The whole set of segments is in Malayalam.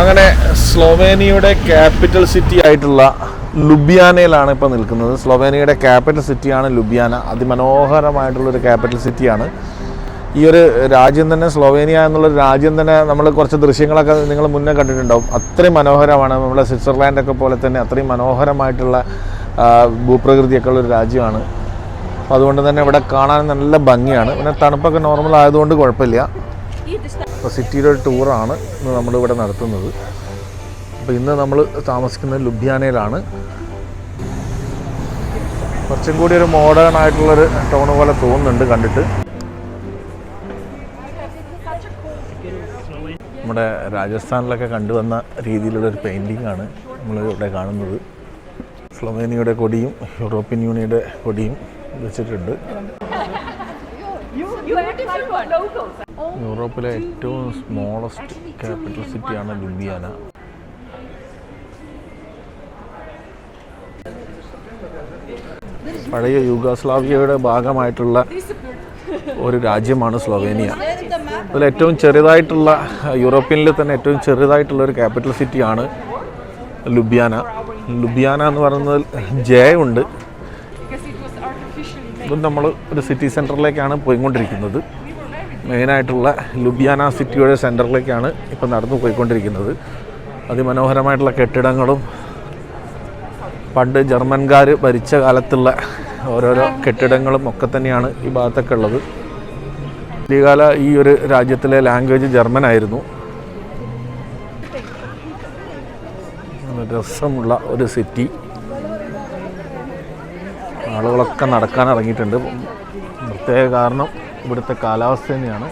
അങ്ങനെ സ്ലോവേനിയയുടെ ക്യാപിറ്റൽ സിറ്റി ആയിട്ടുള്ള ലുബിയാനയിലാണ് ഇപ്പോൾ നിൽക്കുന്നത്. സ്ലോവേനിയയുടെ ക്യാപിറ്റൽ സിറ്റിയാണ് ലുബിയാന. അതിമനോഹരമായിട്ടുള്ളൊരു ക്യാപിറ്റൽ സിറ്റിയാണ് ഈ ഒരു രാജ്യം തന്നെ സ്ലോവേനിയ എന്നുള്ളൊരു രാജ്യം തന്നെ നമ്മൾ കുറച്ച് ദൃശ്യങ്ങളൊക്കെ നിങ്ങൾ മുന്നേ കണ്ടിട്ടുണ്ടാവും. അത്രയും മനോഹരമാണ്. നമ്മുടെ സ്വിറ്റ്സർലാൻഡൊക്കെ പോലെ തന്നെ അത്രയും മനോഹരമായിട്ടുള്ള ഭൂപ്രകൃതിയൊക്കെ ഉള്ള ഒരു രാജ്യമാണ്. അപ്പോൾ അതുകൊണ്ട് തന്നെ ഇവിടെ കാണാൻ നല്ല ഭംഗിയാണ്. പിന്നെ തണുപ്പൊക്കെ നോർമൽ ആയതുകൊണ്ട് കുഴപ്പമില്ല. അപ്പോൾ സിറ്റിയിലൊരു ടൂറാണ് ഇന്ന് നമ്മളിവിടെ നടത്തുന്നത്. അപ്പോൾ ഇന്ന് നമ്മൾ താമസിക്കുന്നത് ലുബ്യാനയിലാണ്. കുറച്ചും കൂടി ഒരു മോഡേൺ ആയിട്ടുള്ളൊരു ടൗൺ പോലെ തോന്നുന്നുണ്ട് കണ്ടിട്ട്. നമ്മുടെ രാജസ്ഥാനിലൊക്കെ കണ്ടുവന്ന രീതിയിലുള്ള ഒരു പെയിന്റിംഗ് ആണ് നമ്മൾ ഇവിടെ കാണുന്നത്. സ്ലൊവേനിയയുടെ കൊടിയും യൂറോപ്യൻ യൂണിയന്റെ കൊടിയും വെച്ചിട്ടുണ്ട്. യൂറോപ്പിലെ ഏറ്റവും സ്മോളസ്റ്റ് ക്യാപിറ്റൽ സിറ്റിയാണ് ലുബിയാന പഴയ യുഗോസ്ലാവിയയുടെ ഭാഗമായിട്ടുള്ള ഒരു രാജ്യമാണ് സ്ലോവേനിയ. അതിൽ ഏറ്റവും ചെറുതായിട്ടുള്ള യൂറോപ്യനിൽ തന്നെ ഏറ്റവും ചെറുതായിട്ടുള്ള ഒരു ക്യാപിറ്റൽ സിറ്റിയാണ് ലുബിയാന ലുബിയാന എന്ന് പറയുന്നത് ജയ ഉണ്ട് ഇതും നമ്മൾ ഒരു സിറ്റി സെന്ററിലേക്കാണ് പോയിക്കൊണ്ടിരിക്കുന്നത്. മെയിനായിട്ടുള്ള ലുബിയാന സിറ്റിയുടെ സെന്ററിലേക്കാണ് ഇപ്പം നടന്നു പോയിക്കൊണ്ടിരിക്കുന്നത്. അതിമനോഹരമായിട്ടുള്ള കെട്ടിടങ്ങളും പണ്ട് ജർമ്മൻകാർ ഭരിച്ച കാലത്തുള്ള ഓരോരോ കെട്ടിടങ്ങളും ഒക്കെ തന്നെയാണ് ഈ ഭാഗത്തൊക്കെ ഉള്ളത്. ആദ്യകാല ഈ ഒരു രാജ്യത്തിലെ ലാംഗ്വേജ് ജർമ്മൻ ആയിരുന്നു. രസമുള്ള ഒരു സിറ്റി ആളുകളൊക്കെ നടക്കാൻ ഇറങ്ങിയിട്ടുണ്ട് പ്രത്യേക കാരണം ഇവിടുത്തെ കാലാവസ്ഥ തന്നെയാണ്.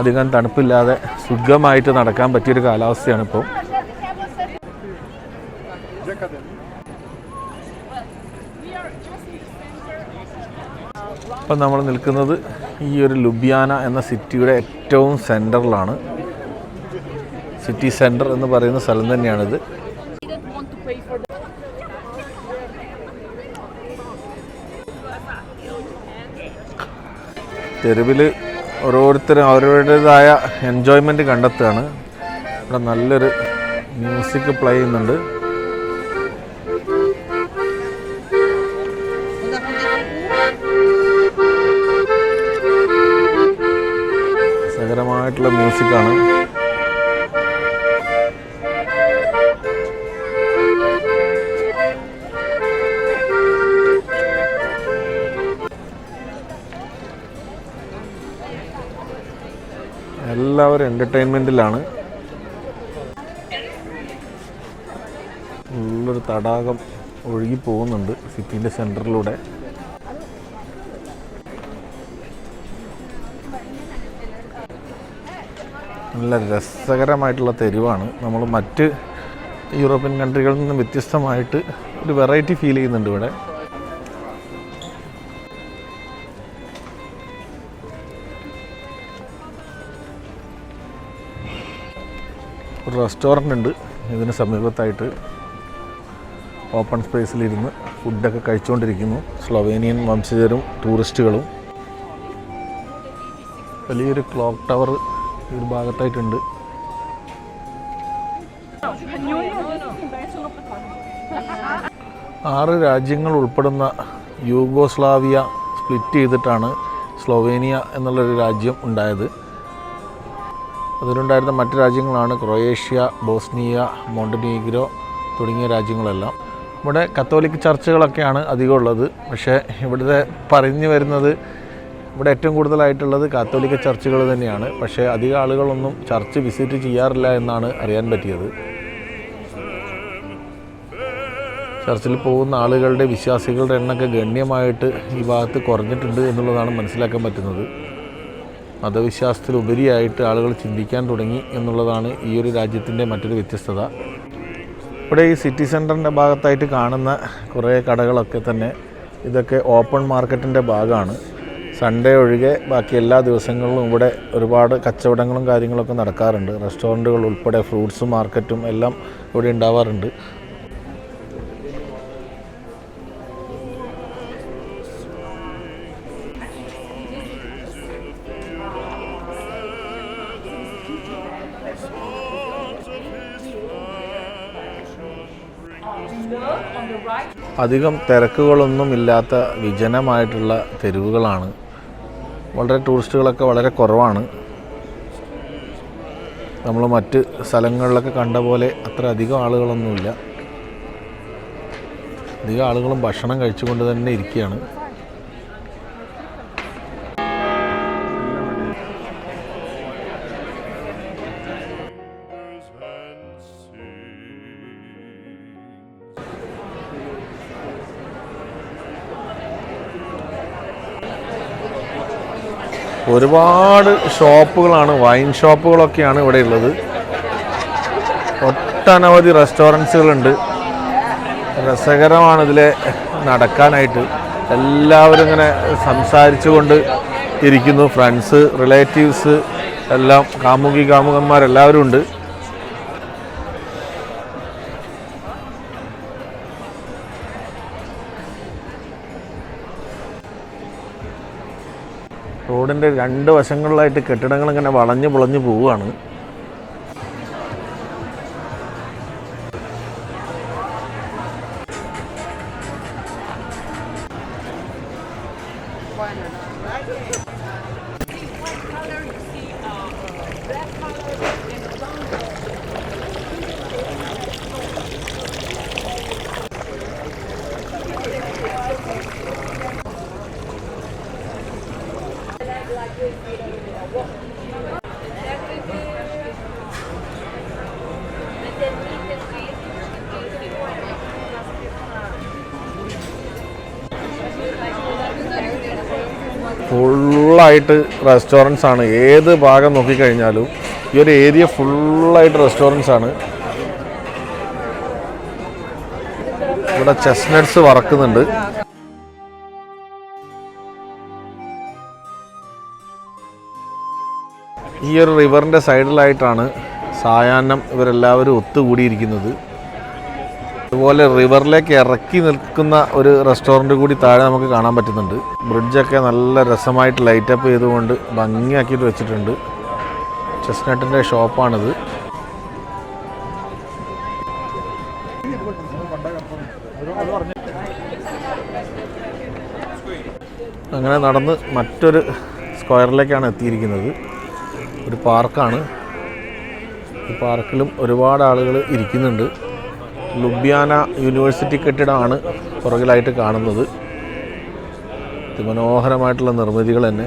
അധികം തണുപ്പില്ലാതെ സുഖമായിട്ട് നടക്കാൻ പറ്റിയൊരു കാലാവസ്ഥയാണ് ഇപ്പോൾ ഇപ്പം നമ്മൾ നിൽക്കുന്നത് ഈ ഒരു ലുബിയാന എന്ന സിറ്റിയുടെ ഏറ്റവും സെന്ററിലാണ്. സിറ്റി സെന്റർ എന്ന് പറയുന്ന സ്ഥലം തന്നെയാണിത്. തെരുവിൽ ഓരോരുത്തരും അവരുടേതായ എൻജോയ്മെന്റ് കണ്ടെത്തുകയാണ്. ഇവിടെ നല്ലൊരു മ്യൂസിക് പ്ലേ ചെയ്യുന്നുണ്ട്. രസകരമായിട്ടുള്ള മ്യൂസിക്കാണ് എല്ലാവരും എന്റർടൈൻമെന്റിലാണ് നല്ലൊരു തടാകം ഒഴുകി പോകുന്നുണ്ട് സിറ്റീന്റെ സെന്ററിലൂടെ നല്ല രസകരമായിട്ടുള്ള തെരുവാണ്. നമ്മൾ മറ്റ് യൂറോപ്യൻ കൺട്രികളിൽ നിന്നും വ്യത്യസ്തമായിട്ട് ഒരു വെറൈറ്റി ഫീൽ ചെയ്യുന്നുണ്ട് ഇവിടെ. റെസ്റ്റോറന്റ് ഉണ്ട് ഇതിന് സമീപത്തായിട്ട് ഓപ്പൺ സ്പേസിലിരുന്ന് ഫുഡൊക്കെ കഴിച്ചുകൊണ്ടിരിക്കുന്നു. സ്ലൊവേനിയൻ വംശജരും ടൂറിസ്റ്റുകളും. വലിയൊരു ക്ലോക്ക് ടവർ ഈ ഒരു ഭാഗത്തായിട്ടുണ്ട്. ആറ് രാജ്യങ്ങൾ ഉൾപ്പെടുന്ന യൂഗോസ്ലാവിയ സ്പ്ലിറ്റ് ചെയ്തിട്ടാണ് സ്ലൊവേനിയ എന്നുള്ളൊരു രാജ്യം ഉണ്ടായത്. അതിലുണ്ടായിരുന്ന മറ്റ് രാജ്യങ്ങളാണ് ക്രൊയേഷ്യ ബോസ്നിയ മോണ്ടനീഗ്രോ തുടങ്ങിയ രാജ്യങ്ങളെല്ലാം. ഇവിടെ കത്തോലിക് ചർച്ചുകളൊക്കെയാണ് അധികം ഉള്ളത്. പക്ഷേ ഇവിടുത്തെ പറഞ്ഞു വരുന്നത് ഇവിടെ ഏറ്റവും കൂടുതലായിട്ടുള്ളത് കാത്തോലിക്ക ചർച്ചുകൾ തന്നെയാണ്. പക്ഷേ അധികം ആളുകളൊന്നും ചർച്ച് വിസിറ്റ് ചെയ്യാറില്ല എന്നാണ് അറിയാൻ പറ്റിയത്. ചർച്ചിൽ പോകുന്ന ആളുകളുടെ വിശ്വാസികളുടെ എണ്ണമൊക്കെ ഗണ്യമായിട്ട് ഈ ഭാഗത്ത് കുറഞ്ഞിട്ടുണ്ട് എന്നുള്ളതാണ് മനസ്സിലാക്കാൻ പറ്റുന്നത്. മതവിശ്വാസത്തിലുപരിയായിട്ട് ആളുകൾ ചിന്തിക്കാൻ തുടങ്ങി എന്നുള്ളതാണ് ഈ ഒരു രാജ്യത്തിന്റെ മറ്റൊരു വ്യത്യസ്തത. ഇവിടെ ഈ സിറ്റി സെന്ററിന്റെ ഭാഗത്തായിട്ട് കാണുന്ന കുറേ കടകളൊക്കെ തന്നെ ഇതൊക്കെ ഓപ്പൺ മാർക്കറ്റിന്റെ ഭാഗമാണ്. സൺഡേ ഒഴികെ ബാക്കി എല്ലാ ദിവസങ്ങളിലും ഇവിടെ ഒരുപാട് കച്ചവടങ്ങളും കാര്യങ്ങളൊക്കെ നടക്കാറുണ്ട്. റെസ്റ്റോറന്റുകൾ ഉൾപ്പെടെ ഫ്രൂട്ട്സും മാർക്കറ്റും എല്ലാം ഇവിടെ ഉണ്ടാവാറുണ്ട്. അധികം തിരക്കുകളൊന്നും ഇല്ലാത്ത വിജനമായിട്ടുള്ള തെരുവുകളാണ്. വളരെ ടൂറിസ്റ്റുകളൊക്കെ വളരെ കുറവാണ്. നമ്മൾ മറ്റ് സ്ഥലങ്ങളിലൊക്കെ കണ്ട പോലെ അത്ര അധികം ആളുകളൊന്നുമില്ല. അധികം ആളുകളും ഭക്ഷണം കഴിച്ചുകൊണ്ട് തന്നെ ഇരിക്കുകയാണ്. ഒരുപാട് ഷോപ്പുകളാണ് വൈൻ ഷോപ്പുകളൊക്കെയാണ് ഇവിടെ ഉള്ളത്. ഒട്ടനവധി റെസ്റ്റോറൻസുകളുണ്ട്. രസകരമാണ് ഇതിലെ നടക്കാനായിട്ട്. എല്ലാവരും ഇങ്ങനെ സംസാരിച്ചുകൊണ്ട് ഇരിക്കുന്നു. ഫ്രണ്ട്സ് റിലേറ്റീവ്സ് എല്ലാം കാമുകി കാമുകന്മാരെല്ലാവരും ഉണ്ട്. റോഡിന്റെ രണ്ട് വശങ്ങളിലായിട്ട് കെട്ടിടങ്ങൾ ഇങ്ങനെ വളഞ്ഞു പുളഞ്ഞു പോവുകയാണ്. ഫുള്ളായിട്ട് റെസ്റ്റോറന്റ്സ് ആണ്. ഏത് ഭാഗം നോക്കിക്കഴിഞ്ഞാലും ഈ ഒരു ഏരിയ ഫുള്ളായിട്ട് റെസ്റ്റോറന്റ്സ് ആണ്. ഇവിടെ ചെസ്നട്ട്സ് വറക്കുന്നുണ്ട്. ഈ ഒരു റിവറിന്റെ സൈഡിലായിട്ടാണ് സായാഹ്നം ഇവരെല്ലാവരും ഒത്തുകൂടിയിരിക്കുന്നത്. അതുപോലെ റിവറിലേക്ക് ഇറക്കി നിൽക്കുന്ന ഒരു റെസ്റ്റോറന്റ് കൂടി താഴെ നമുക്ക് കാണാൻ പറ്റുന്നുണ്ട്. ബ്രിഡ്ജൊക്കെ നല്ല രസമായിട്ട് ലൈറ്റപ്പ് ചെയ്തുകൊണ്ട് ഭംഗിയാക്കിയിട്ട് വെച്ചിട്ടുണ്ട്. ചെസ്നട്ടിന്റെ ഷോപ്പാണിത് അങ്ങനെ നടന്ന് മറ്റൊരു സ്ക്വയറിലേക്കാണ് എത്തിയിരിക്കുന്നത്. ഒരു പാർക്കാണ്. ഈ പാർക്കിലും ഒരുപാട് ആളുകൾ ഇരിക്കുന്നുണ്ട്. ലുബ്യാന യൂണിവേഴ്സിറ്റി കെട്ടിടമാണ് പുറകിലായിട്ട് കാണുന്നത്. അതിമനോഹരമായിട്ടുള്ള നിർമ്മിതികൾ തന്നെ.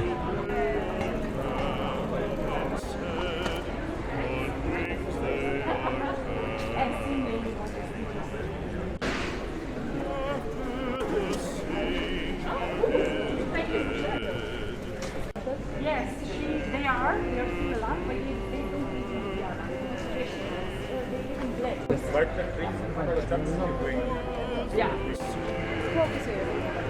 The trees in front of. Yeah.